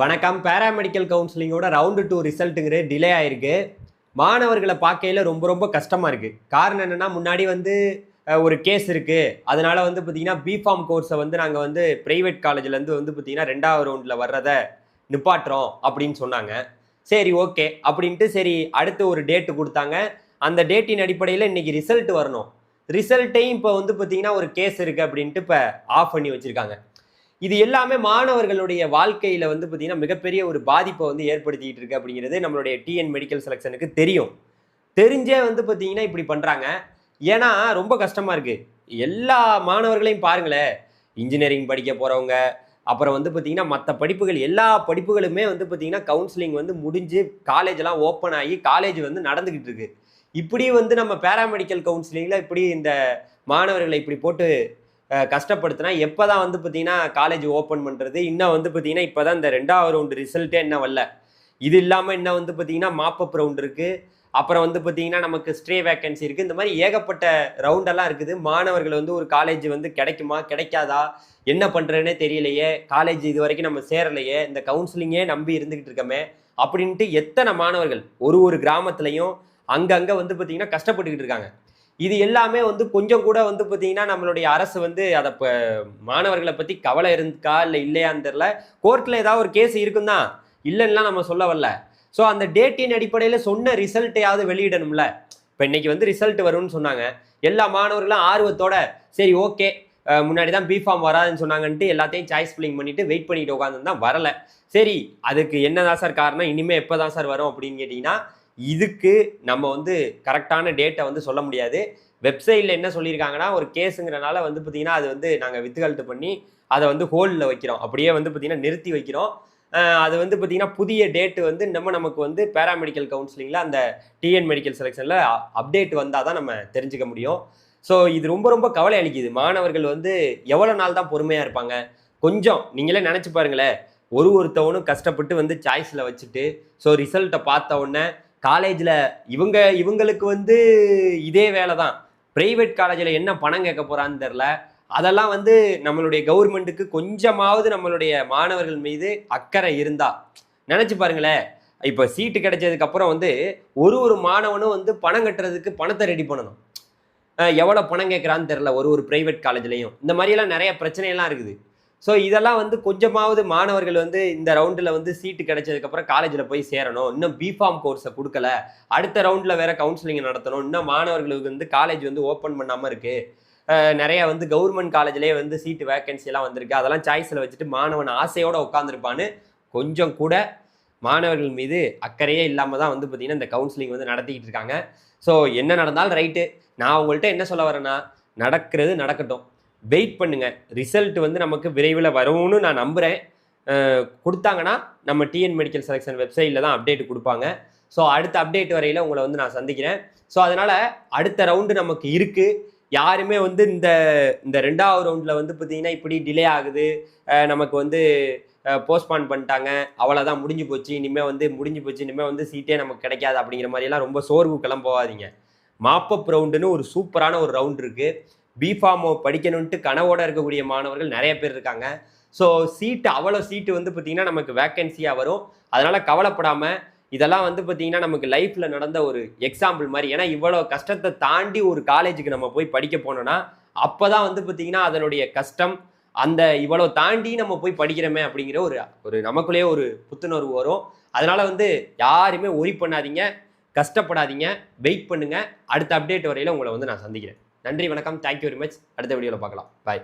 வணக்கம். பேராமெடிக்கல் கவுன்சிலிங்கோட round two ரிசல்ட்டுங்கிற டிலே ஆயிருக்கு. மாணவர்களை பார்க்கையில ரொம்ப ரொம்ப கஷ்டமாக இருக்குது காரணம் என்னென்னா முன்னாடி வந்து ஒரு கேஸ் இருக்குது அதனால் வந்து பார்த்தீங்கன்னா பிஃபார்ம் கோர்ஸை வந்து நாங்கள் வந்து ப்ரைவேட் காலேஜ்லேருந்து வந்து பார்த்தீங்கன்னா ரெண்டாவது ரவுண்டில் வர்றதை நிப்பாட்டுறோம் அப்படின்னு சொன்னாங்க. சரி ஓகே அப்படின்ட்டு சரி அடுத்து ஒரு டேட்டு கொடுத்தாங்க. அந்த டேட்டின் அடிப்படையில் இன்றைக்கி ரிசல்ட் வரணும். ரிசல்ட்டையும் இப்போ வந்து பார்த்திங்கன்னா ஒரு கேஸ் இருக்குது அப்படின்ட்டு இப்போ ஆஃப் பண்ணி வச்சுருக்காங்க. இது எல்லாமே மாணவர்களுடைய வாழ்க்கையில் வந்து பார்த்தீங்கன்னா மிகப்பெரிய ஒரு பாதிப்பை வந்து ஏற்படுத்திட்டு இருக்கு அப்படிங்கிறது நம்மளுடைய டிஎன் மெடிக்கல் செலெக்ஷனுக்கு தெரியும். தெரிஞ்சே வந்து பார்த்தீங்கன்னா இப்படி பண்ணுறாங்க ஏன்னா ரொம்ப கஷ்டமாக இருக்குது எல்லா மாணவர்களையும் பாருங்களேன். இன்ஜினியரிங் படிக்க போகிறவங்க அப்புறம் வந்து பார்த்தீங்கன்னா மற்ற படிப்புகள் எல்லா படிப்புகளுமே வந்து பார்த்தீங்கன்னா கவுன்சிலிங் வந்து முடிஞ்சு காலேஜெல்லாம் ஓப்பன் ஆகி காலேஜ் வந்து நடந்துக்கிட்டு இருக்கு. இப்படி வந்து நம்ம பேராமெடிக்கல் கவுன்சிலிங்கில் இப்படி இந்த மாணவர்களை இப்படி போட்டு கஷ்டப்படுத்தினா எப்போ தான் வந்து பார்த்தீங்கன்னா காலேஜ் ஓப்பன் பண்ணுறது இன்னும் வந்து பார்த்தீங்கன்னா இப்போ தான் இந்த ரெண்டாவது ரவுண்டு ரிசல்ட்டே இன்னும் வரல. இது இல்லாமல் இன்னும் வந்து பார்த்தீங்கன்னா மாப்பப் ரவுண்ட் இருக்குது அப்புறம் வந்து பார்த்தீங்கன்னா நமக்கு ஸ்ட்ரே வேக்கன்சி இருக்குது இந்த மாதிரி ஏகப்பட்ட ரவுண்டெல்லாம் இருக்குது. மாணவர்கள் வந்து ஒரு காலேஜ் வந்து கிடைக்குமா கிடைக்காதா என்ன பண்ணுறதுனே தெரியலையே. காலேஜ் இது வரைக்கும் நம்ம சேரலையே. இந்த கவுன்சிலிங்கே நம்பி இருந்துக்கிட்டு இருக்கமே. அப்படின்ட்டு எத்தனை மாணவர்கள் ஒரு ஒரு கிராமத்துலையும் அங்கங்கே வந்து பார்த்தீங்கன்னா கஷ்டப்பட்டுக்கிட்டு இருக்காங்க. இது எல்லாமே வந்து கொஞ்சம் கூட வந்து பார்த்தீங்கன்னா நம்மளுடைய அரசு வந்து அதை இப்போ மாணவர்களை பற்றி கவலை இருக்கா இல்லை இல்லையான்னு தெரில கோர்ட்டில் ஏதாவது ஒரு கேஸ் இருக்கும் தான் இல்லைன்னா நம்ம சொல்ல வரல. ஸோ அந்த டேட்டின் அடிப்படையில் சொன்ன ரிசல்ட்டையாவது வெளியிடணும்ல. இப்போ இன்னைக்கு வந்து ரிசல்ட் வரும்னு சொன்னாங்க. எல்லா மாணவர்களும் ஆர்வத்தோட சரி ஓகே முன்னாடி தான் பிஃபார்ம் வராதுன்னு சொன்னாங்கன்ட்டு எல்லாத்தையும் சாய்ஸ் ஃபில்லிங் பண்ணிட்டு வெயிட் பண்ணிட்டு உட்காந்துருந்தான் வரல. சரி அதுக்கு என்னதான் சார் காரணம்? இனிமேல் எப்போ தான் சார் வரும் அப்படின்னு கேட்டிங்கன்னா இதுக்கு நம்ம வந்து கரெக்டான டேட்டை வந்து சொல்ல முடியாது. வெப்சைட்டில் என்ன சொல்லியிருக்காங்கன்னா ஒரு கேஸுங்கிறனால வந்து பார்த்தீங்கன்னா அது வந்து நாங்கள் வித்துகல்ட்டு பண்ணி அதை வந்து ஹோல்டில் வைக்கிறோம். அப்படியே வந்து பார்த்தீங்கன்னா நிறுத்தி வைக்கிறோம். அது வந்து பார்த்தீங்கன்னா புதிய டேட்டு வந்து நம்ம நமக்கு வந்து பேராமெடிக்கல் கவுன்சிலிங்கில் அந்த டிஎன் மெடிக்கல் செலெக்ஷனில் அப்டேட் வந்தால் தான் நம்ம தெரிஞ்சுக்க முடியும். ஸோ இது ரொம்ப ரொம்ப கவலை அளிக்குது. மாணவர்கள் வந்து எவ்வளோ நாள் தான் பொறுமையாக இருப்பாங்க? கொஞ்சம் நீங்களே நினச்சி பாருங்களேன். ஒரு ஒருத்தவனும் கஷ்டப்பட்டு வந்து சாய்ஸில் வச்சுட்டு ஸோ ரிசல்ட்டை பார்த்த உடனே காலேஜில் இவங்க இவங்களுக்கு வந்து இதே வேலை தான் ப்ரைவேட் காலேஜில் என்ன பணம் கேட்க போகிறான்னு தெரில அதெல்லாம் வந்து நம்மளுடைய கவர்மெண்ட்டுக்கு கொஞ்சமாவது நம்மளுடைய மாணவர்கள் மீது அக்கறை இருந்தா. நினச்சி பாருங்களேன். இப்போ சீட்டு கிடைச்சதுக்கப்புறம் வந்து ஒரு ஒரு மாணவனும் வந்து பணம் கட்டுறதுக்கு பணத்தை ரெடி பண்ணணும். எவ்வளோ பணம் கேட்குறான்னு தெரில ஒரு ஒரு ப்ரைவேட் காலேஜ்லேயும் இந்த மாதிரியெல்லாம் நிறைய பிரச்சனையெல்லாம் இருக்குது. ஸோ இதெல்லாம் வந்து கொஞ்சமாவது மாணவர்கள் வந்து இந்த ரவுண்டில் வந்து சீட்டு கிடைச்சதுக்கப்புறம் காலேஜில் போய் சேரணும். இன்னும் பிஃபார்ம் கோர்ஸை கொடுக்கல. அடுத்த ரவுண்டில் வேற கவுன்சிலிங் நடத்தணும். இன்னும் மாணவர்களுக்கு வந்து காலேஜ் வந்து ஓப்பன் பண்ணாமல் இருக்கு. நிறையா நிறைய வந்து கவர்மெண்ட் காலேஜ்லேயே வந்து சீட்டு வேக்கன்சிலாம் வந்திருக்கு. அதெல்லாம் சாய்ஸில் வச்சுட்டு மாணவன் ஆசையோடு உட்காந்துருப்பான்னு கொஞ்சம் கூட மாணவர்கள் மீது அக்கறையே இல்லாமல் தான் வந்து பார்த்திங்கன்னா இந்த கவுன்சிலிங் வந்து நடத்திக்கிட்டு இருக்காங்க. ஸோ என்ன நடந்தாலும் ரைட்டு நான் உங்கள்கிட்ட என்ன சொல்ல வரேன்னா நடக்கிறது நடக்கட்டும். வெயிட் பண்ணுங்கள் ரிசல்ட் வந்து நமக்கு விரைவில் வரும்னு நான் நம்புகிறேன் கொடுத்தாங்கன்னா நம்ம டிஎன் மெடிக்கல் செலெக்ஷன் வெப்சைட்டில் தான் அப்டேட் கொடுப்பாங்க. ஸோ அடுத்த அப்டேட் வரையில் உங்களை வந்து நான் சந்திக்கிறேன். ஸோ அதனால் அடுத்த ரவுண்டு நமக்கு இருக்குது யாருமே வந்து இந்த இந்த ரெண்டாவது ரவுண்டில் வந்து பார்த்தீங்கன்னா இப்படி டிலே ஆகுது. நமக்கு வந்து போஸ்ட்பான் பண்ணிட்டாங்க. அவ்வளோதான் முடிஞ்சு போச்சு. இனிமேல் வந்து முடிஞ்சு போச்சு. இனிமேல் வந்து சீட்டே நமக்கு கிடைக்காது அப்படிங்கிற மாதிரியெல்லாம் ரொம்ப சோர்வுக்கெல்லாம் போகாதீங்க மாப்பப் ரவுண்டுன்னு ஒரு சூப்பரான ஒரு ரவுண்ட் இருக்குது பிஃபார்மோ படிக்கணுன்ட்டு கனவோட இருக்கக்கூடிய மாணவர்கள் நிறைய பேர் இருக்காங்க. ஸோ சீட்டு அவ்வளோ சீட்டு வந்து பார்த்தீங்கன்னா நமக்கு வேக்கன்சியாக வரும். அதனால் கவலைப்படாமல் இதெல்லாம் வந்து பார்த்தீங்கன்னா நமக்கு லைஃப்பில் நடந்த ஒரு எக்ஸாம்பிள் மாதிரி. ஏன்னா இவ்வளோ கஷ்டத்தை தாண்டி ஒரு காலேஜுக்கு நம்ம போய் படிக்க போனோன்னா அப்போ தான் வந்து பார்த்தீங்கன்னா அதனுடைய கஷ்டம் அந்த இவ்வளோ தாண்டி நம்ம போய் படிக்கிறோமே அப்படிங்கிற ஒரு ஒரு நமக்குள்ளேயே ஒரு புத்துணர்வு வரும். அதனால் வந்து யாருமே ஒரி பண்ணாதீங்க கஷ்டப்படாதீங்க வெயிட் பண்ணுங்கள் அடுத்த அப்டேட் வரையில் உங்களை வந்து நான் சந்திக்கிறேன். நன்றி வணக்கம். தேங்க்யூ வெரி மச் அடுத்த வீடியோவில் பார்க்கலாம். பாய்